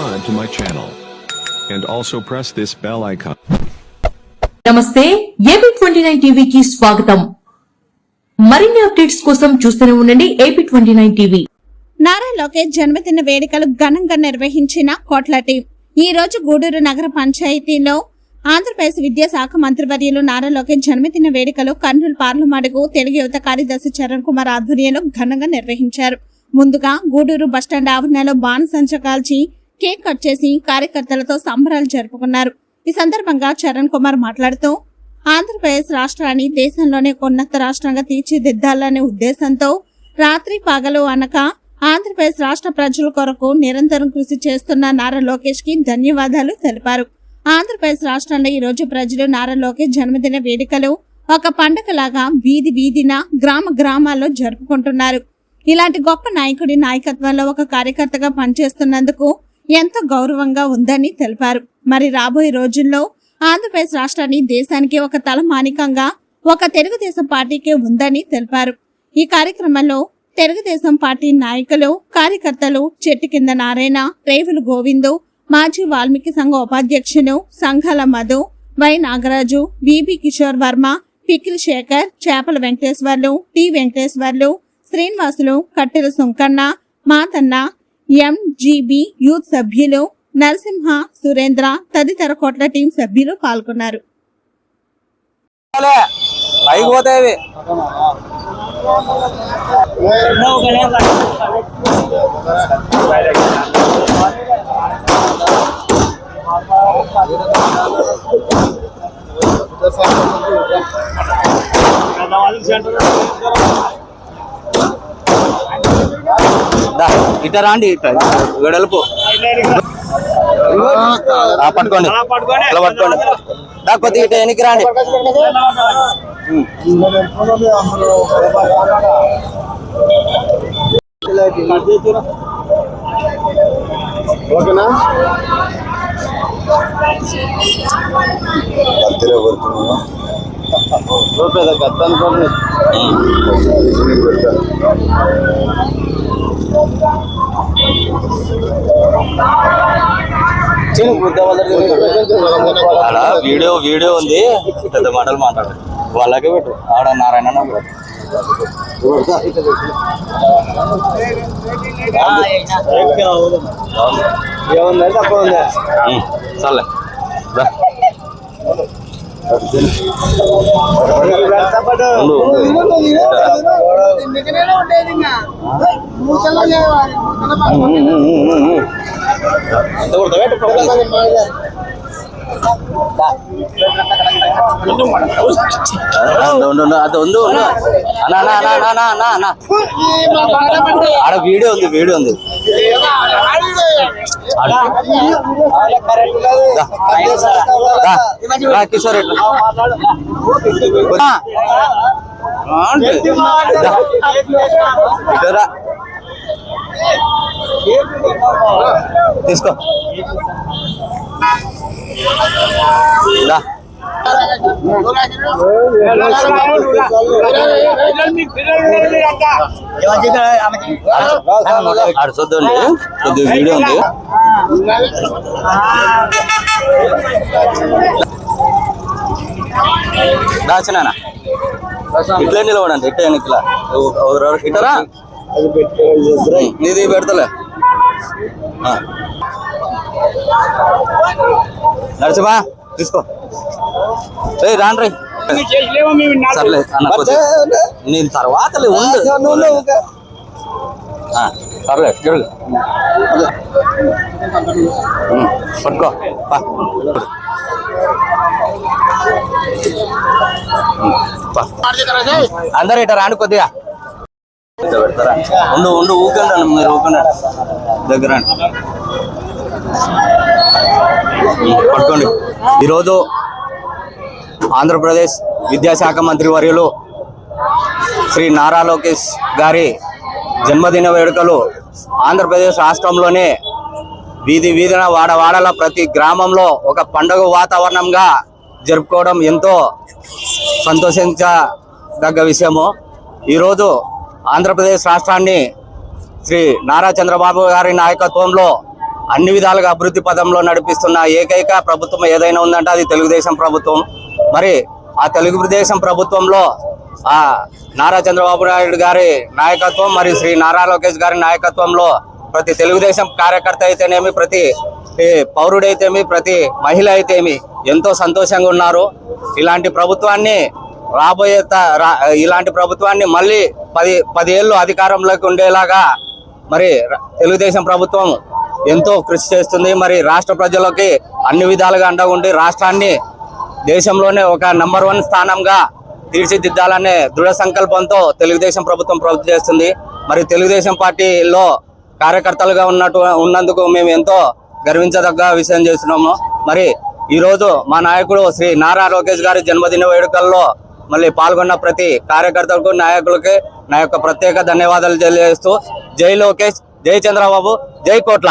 subscribe to my channel. And also press this bell icon. నమస్తే AP twenty nine టీవీకి స్వాగతం మరిన్ని updates కోసం చూస్తూనే ఉండండి AP twenty nine TV Nara Lokesh జన్మదిన వేడుకలు ఘనంగా నిర్వహించిన కోట్ల టీం ఈ రోజు గూడూరు నగర పంచాయతీలో ఆంధ్రప్రదేశ్ విద్యాశాఖ మంత్రివర్యులు నారా లోకేష్ జన్మదిన వేడుకలు కర్నూలు పార్లమెంటుకు తెలుగు యువత కార్యదర్శి చరణ్ కుమార్ ఆధ్వర్యంలో ఘనంగా నిర్వహించారు ముందుగా గూడూరు బస్టాండ్ ఆవరణలో బాణసంచ కాల్చి కేక్ కట్ చేసి కార్యకర్తలతో సంబరాలు జరుపుకున్నారు. ఈ సందర్భంగా చరణ్ కుమార్ మాట్లాడుతూ ఆంధ్రప్రదేశ్ రాష్ట్రాన్ని దేశంలోనే ఉన్నత రాష్ట్రంగా తీర్చిదిద్దాలనే ఉద్దేశంతో రాత్రి పగలు అనక ఆంధ్రప్రదేశ్ రాష్ట్ర ప్రజల కొరకు నిరంతరం కృషి చేస్తున్న నారా లోకేష్కి ధన్యవాదాలు తెలిపారు. ఆంధ్రప్రదేశ్ రాష్ట్రంలో ఈ రోజు ప్రజలు నారా లోకేష్ జన్మదిన వేడుకలు ఒక పండగలాగా వీధి వీధిన గ్రామ గ్రామాల్లో జరుపుకుంటున్నారు. ఇలాంటి గొప్ప నాయకుడి నాయకత్వంలో ఒక కార్యకర్తగా పనిచేస్తున్నందుకు ఎంతో గౌరవంగా ఉందని తెలిపారు. మరి రాబోయే రోజుల్లో ఆంధ్రప్రదేశ్ రాష్ట్రాన్ని దేశానికి ఒక తలమానికంగా ఒక తెలుగుదేశం పార్టీకే ఉందని తెలిపారు. ఈ కార్యక్రమంలో తెలుగుదేశం పార్టీ నాయకులు కార్యకర్తలు చెట్టు కింద నారాయణ రేవులు గోవిందు మాజీ వాల్మీకి సంఘ ఉపాధ్యక్షులు సంఘాల Madhu Y Nagaraju VB Kishore Varma pickle Sekhar చేపల వెంకటేశ్వర్లు టి వెంకటేశ్వర్లు శ్రీనివాసులు కట్టెల సుంకన్న మాతన్న ఎంజీబీ యూత్ సభ్యులు నరసింహ సురేంద్ర తదితర కోట్ల టీం సభ్యులు పాల్గొన్నారు. పోతాయి దా, ఇట రాండి ఇట వెడల్పు. ఆ, పట్టుకోండి. అలా పట్టుకోండి. దా కొద్దిగా ఇట వెనక్కి రాండి. ఓకేనా? అనుకోండి ఆడ వీడియో వీడియో ఉంది. పెద్ద మాటలు మాట్లాడు. వాళ్ళకే పెట్టు. ఆడ నారాయణ. ఏముందంటే అక్కడ ఉందా సర్లే. ఉండు, ఉండు. ఉమ్, ఉమ్, ఉమ్, ఉమ్, ఉమ్. ఎంత కొడతావు? పెట్టు, పెట్టు. ఆ, ఉండు, ఉండు, ఉండు. అది ఉండు ఉండు. అన్న అన్న అన్న అన్న అన్న అన్న అన్న ఆడ వీడియో ఉంది వీడియో ఉంది ఆడ. దా. దా. రా, కిషోర్ ఇట్లా. తీసుకో. ఆడ చూద్దండి కొద్దిగా వీడియో ఉంది. దాచినా ఇట్లా నిలవడండి ఇట్లా ఇట్లా. ఇటరా నీది పెడతలే. నరసింహా తీసుకో. రే రాండ్రి సర్లే అన్న కొద్దిగా. నేను తర్వాత ఉండు. సర్లే జరుగు పట్టుకో. అందరు ఇట రాండి కొద్దిగా. పెడతారా? ఉండు ఉండు ఊకండి అన్న, మీరు ఊకండి దగ్గర పట్టుకోండి. ఈరోజు ఆంధ్రప్రదేశ్ విద్యాశాఖ మంత్రి వర్యులు శ్రీ నారా లోకేష్ గారి జన్మదిన వేడుకలు ఆంధ్రప్రదేశ్ రాష్ట్రంలోనే వీధి వీధిన వాడవాడల ప్రతి గ్రామంలో ఒక పండుగ వాతావరణంగా జరుపుకోవడం ఎంతో సంతోషించదగ్గ విషయము. ఈరోజు ఆంధ్రప్రదేశ్ రాష్ట్రాన్ని శ్రీ నారా చంద్రబాబు గారి నాయకత్వంలో అన్ని విధాలుగా అభివృద్ధి పదంలో నడిపిస్తున్న ఏకైక ప్రభుత్వం ఏదైనా ఉందంటే అది తెలుగుదేశం ప్రభుత్వం. మరి ఆ తెలుగుదేశం ప్రభుత్వంలో ఆ నారా చంద్రబాబు నాయుడు గారి నాయకత్వం మరియు శ్రీ నారా లోకేష్ గారి నాయకత్వంలో ప్రతి తెలుగుదేశం కార్యకర్త అయితేనేమి ప్రతి పౌరుడైతేమి ప్రతి మహిళ అయితేమి ఎంతో సంతోషంగా ఉన్నారు. ఇలాంటి ప్రభుత్వాన్ని రాబోయే త- రా- ఇలాంటి ప్రభుత్వాన్ని మళ్ళీ పది పది ఏళ్ళు అధికారంలోకి ఉండేలాగా మరి తెలుగుదేశం ప్రభుత్వం ఎంతో కృషి చేస్తుంది. మరి రాష్ట్ర ప్రజలకి అన్ని విధాలుగా అండగా ఉండి రాష్ట్రాన్ని దేశంలోనే ఒక నంబర్ వన్ స్థానంగా తీర్చిదిద్దాలనే దృఢ సంకల్పంతో తెలుగుదేశం ప్రభుత్వం ప్రభుత్వం చేస్తుంది. మరి తెలుగుదేశం పార్టీలో కార్యకర్తలుగా ఉన్నట్టు ఉన్నందుకు మేము ఎంతో గర్వించదగ్గ విషయం చేస్తున్నాము. మరి ఈరోజు మా నాయకుడు శ్రీ నారా లోకేష్ గారి జన్మదిన వేడుకల్లో మళ్ళీ పాల్గొన్న ప్రతి కార్యకర్తలకు నాయకులకి నా యొక్క ప్రత్యేక ధన్యవాదాలు తెలియజేస్తూ జై లోకేష్ జై చంద్రబాబు జై కోట్ల.